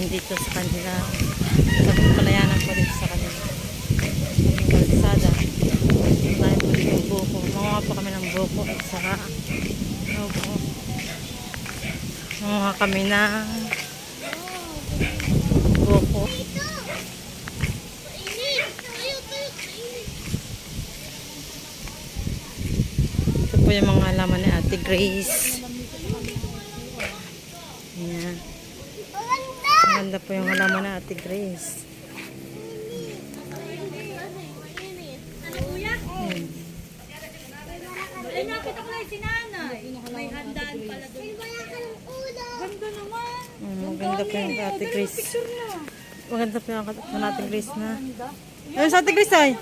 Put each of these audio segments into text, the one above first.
namin dito sa kanila. Sa palayanan po dito sa kanila. Sa kalsada. Tayo po dito yung buko. Manguha po kami ng buko at saka ano po. Manguha kami ng buko. Ito po yung mga halaman ni Ate Grace. Ayan. Maganda po yung halaman ni Ate Grace. Ayan. Ay, nakita ko na si nanay. May handaan pala doon. Ganda naman. Mm, maganda po yung Ate Grace. Na. Maganda po yung Ate Grace na. Ayun sa Ate Grace ay.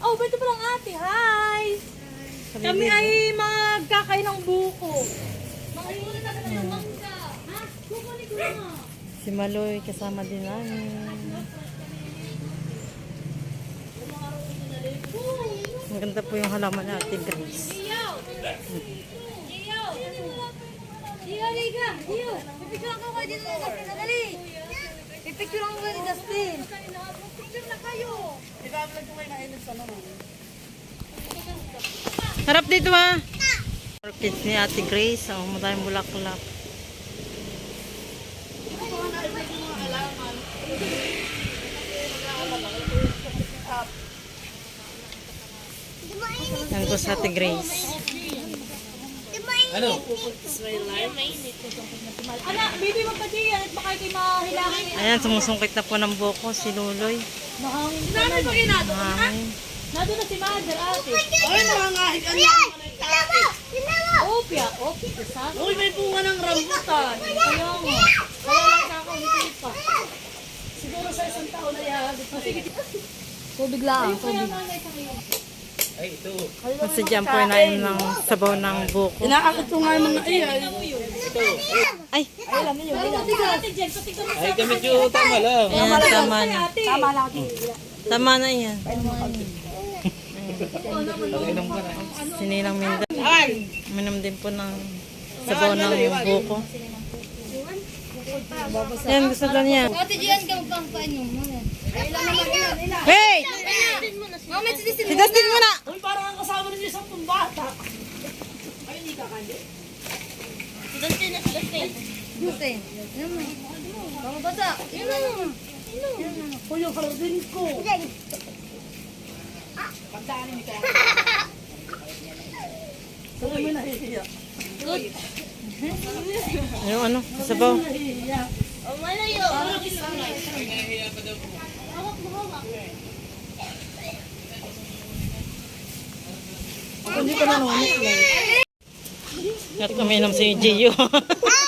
Oh, beto pa lang ate. Hi! Kami ay magkakain ng buko. Makalimutan na kami ng mangga. Ha? Kukunin ko na. Si Maloy kasama din namin. Maganda po yung halaman ni Ate Grace. Iyaw, liga! Iyaw! Pipicture ako kayo dito na Dustin. Dali! Pipicture ako kayo ni Dustin. Picture na kayo. Harap dito ah. Orchids ni Ate Grace. Ang oh, madaming bulaklak. Yan po sa Ate Grace. Ana, baby mo pa diyan at baka kayo mahilangan Ayan, sumusungkit na po ng buko si Luloy. Mahangin pa na. pa ginado. Mahangin. Nado na si Mother, ate. Ay, nangangahit ang lang. Opya, opya. Sa Uy, may bunga ng rambutan. Kaya nga. Kaya lang sa ako, hindi pa. Siguro sa isang taon na yan. Tubig lang, tubig. Masadyan po nain ng sabaw ng buko. Inaakit ko nga yung mga. Ay, Ate Jen, patignan mo Ay, kami yung tama lang. ayan, tama na. Tama lang. Tama na yan. Na. Sinilang minda. Minom din po ng sabaw ng buko. Yan, gusto daw niya. Ate Jen, ka magpangpain mo. Hey! Mama, si Distin. Si Dustin muna! Uy, parang ang kasama rin yung isang bata. Ay, hindi ka kandi. Si Distin na si Distin. Distin. Yan mo. Mga bata. Yan na. Uy, yung hardin ko. Pagdaanin ni kaya. Saan mo nahihiya? Yung ano, sabaw. Nahihiya. Oh, malayo. Ako hindi ka nanonood lang. At uminom si Gio.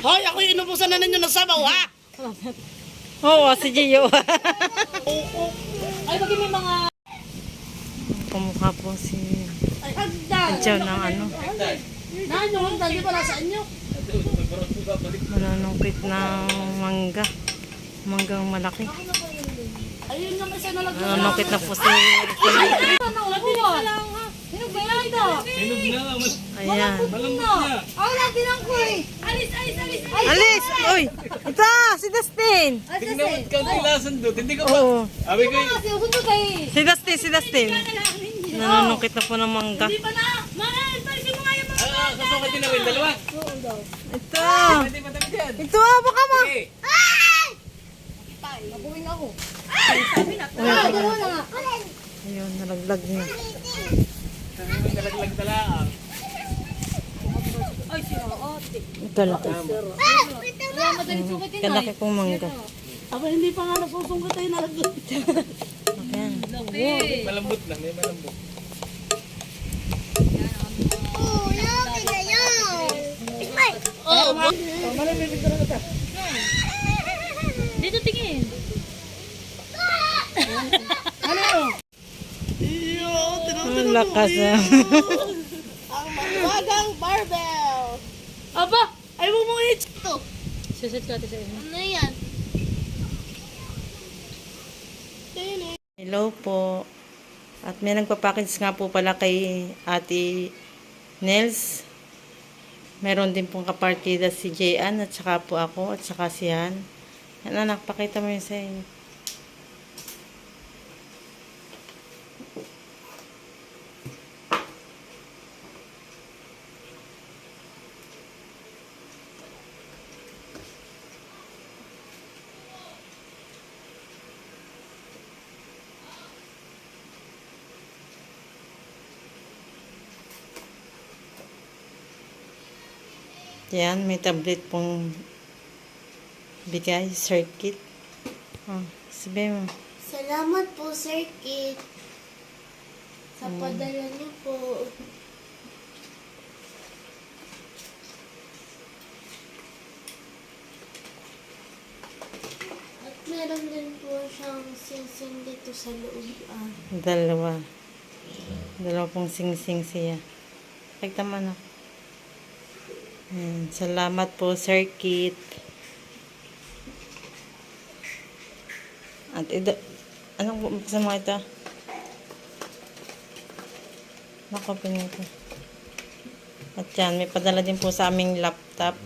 Hoy, ako inubusan na ninyo ng sabaw, ha? Oo, si Gio. Ay, bagay may mga... Kumukha po si. Adjaw ng ano, Naan yung hagdan, di ba nasa inyo? manunungkit ng mangga. Manggang malaki. Ayun yung isa na lang. Manunungkit na po si... Ano, nabuwa. Hinog ba ito? Inom na. Ayan. Malambot na. Ako lang tinang ko eh. Alis, alis, alis. Ay, Alis! Uy! Ito! Si Dustin! Tingnan mo ikaw ng lasan doon. Hindi ba? Oo. Abi ko. Si Dustin, si Dustin. Nanunungkit na po ng mangga. Hindi pa na. Mahal, palisin mo nga yung mga... Ah, kasukat din namin. Dalawa. Ito! Hindi pa dami dyan. Ito ah, baka mo! Okay. Nabuhin ako. Ah, Dalawa na. Ayun, nalaglag na. May dalaglag talaang. Ay, si ate. Kalaki. Kaya madaling sukitin Kalaki pong mangga. Aba, hindi pa nga nasusungkat ay nalaglag. Ayan. Malambot lang. May malambot. Oh, malapit na kita. Dito tingin. Ano yun? Iyo, Ang lakas ah. Ang mawagang barbell. Aba! Ay, mo mo ito. Susit ko ate sa inyo. Ano yan? Hello po. At may nagpapackage nga po pala kay Ate Nels. Meron din pong kapartida si Jayan at saka po ako at saka si Han. Yan anak, pakita mo yun sa inyo. Yan, may tablet pong bigay, circuit. Oh, sabi mo. Salamat po, Sir Kit. Sa padala niyo po. At meron din po siyang singsing dito sa loob. Ah. Dalawa. Dalawa pong sing-sing siya. Pakita mo Yan. Salamat po, Sir Kit. At ito, anong buksan mo ito? Nakopin ito. At yan, may padala din po sa aming laptop.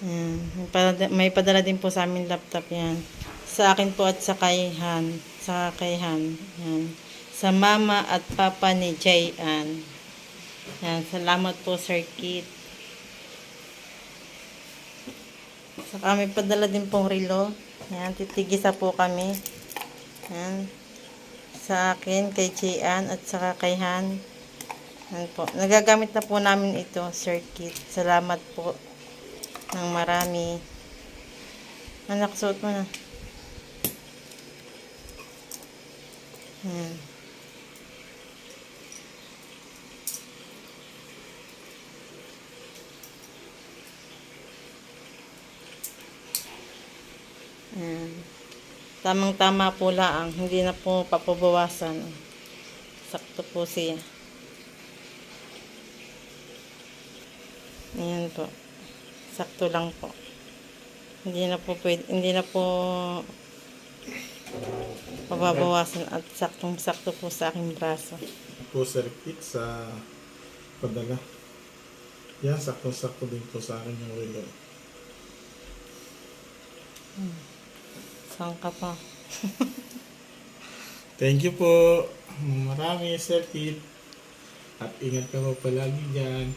Yan. May padala, may padala din po sa aming laptop yan. Sa akin po at sa kay Han. Sa kay Han. Yan. Sa mama at papa ni Jayan. Yan. Salamat po, Sir Kit. Saka may padala din pong relo. Yan. Titigisa po kami. Yan. Sa akin, kay Jayan at saka kay Han. Yan po. Nagagamit na po namin ito, Sir Kit. Salamat po ng marami. Anak, suot mo na. Yan. Tamang-tama po lang. Hindi na po papabawasan. Sakto po siya. Ayan po. Sakto lang po. Hindi na po pwede, hindi na po pababawasan at saktong-sakto po sa aking braso. po circuit sa padala. Yan, sakto-sakto din po sa akin yung relo. Saan ka pa? Thank you po. Marami, circuit. At ingat ka po palagi dyan.